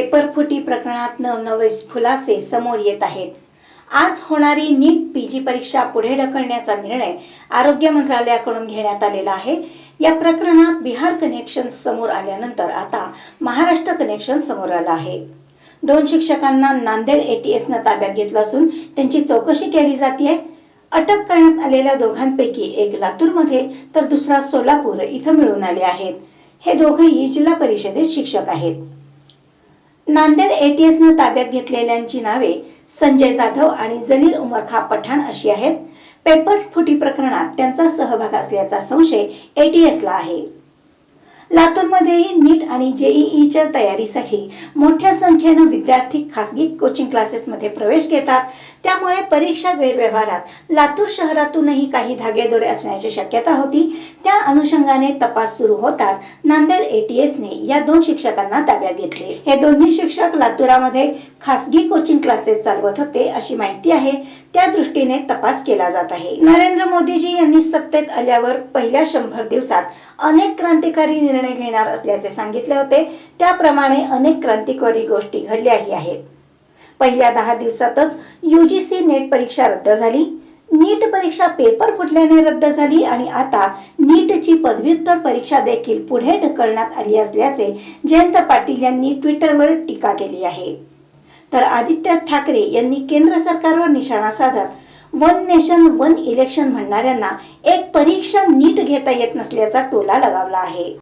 प्रकरणात नवनवे खुलासे समोर येत आहेत. आज होणारी नीट पी जी परीक्षा पुढे ढकलण्याचा निर्णय आरोग्य मंत्रालयाकडून घेण्यात आलेला आहे. या प्रकरणात बिहार कनेक्शन समोर आल्यानंतर आता महाराष्ट्र कनेक्शन समोर आलं आहे. दोन शिक्षकांना नांदेड एटीएसनं ताब्यात घेतलं असून त्यांची चौकशी केली जाते अटक करण्यात आलेल्या दोघांपैकी एक लातूरमध्ये तर दुसरा सोलापूर इथं मिळून आले आहेत. हे दोघंही जिल्हा परिषदेत शिक्षक आहेत. नांदेड एटीएसनं ताब्यात घेतलेल्यांची नावे संजय जाधव आणि जलील उमर खा पठाण अशी आहेत. पेपर फुटी प्रकरणात त्यांचा सहभाग असल्याचा संशय एटीएसला आहे. लातूरमध्येही नीट आणि जेईईच्या तयारीसाठी मोठ्या संख्येनं विद्यार्थी खासगी कोचिंग क्लासेसमध्ये प्रवेश घेतात. त्यामुळे परीक्षा गैरव्यवहारात लातूर शहरातूनही काही धागेदोरे असण्याची शक्यता होती. त्या अनुषंगाने तपास सुरू होताच नांदेड एटीएसने या दोन शिक्षकांना ताब्यात घेतले. हे दोन्ही शिक्षक लातूरामध्ये खासगी कोचिंग क्लासेस चालवत होते अशी माहिती आहे. त्या दृष्टीने तपास केला जात आहे. नरेंद्र मोदीजी यांनी सत्तेत आल्यावर पहिल्या शंभर दिवसात अनेक क्रांतिकारी निर्णय घेणार असल्याचे सांगितले होते. त्याप्रमाणे अनेक क्रांतिकारी गोष्टी घडल्याही आहेत. पहिल्या दहा दिवसातच यूजीसी नेट परीक्षा रद्द झाली. नीट परीक्षा पेपर फुटल्याने रद्द झाली आणि आता नीटची पदव्युत्तर परीक्षा देखील पुढे ढकलण्यात आली असल्याचे जयंत पाटील यांनी ट्विटरवर टीका केली आहे. तर आदित्य ठाकरे यांनी केंद्र सरकारवर निशाणा साधत वन नेशन वन इलेक्शन म्हणणाऱ्यांना एक परीक्षा नीट घेता येत नसल्याचा टोला लगावला आहे.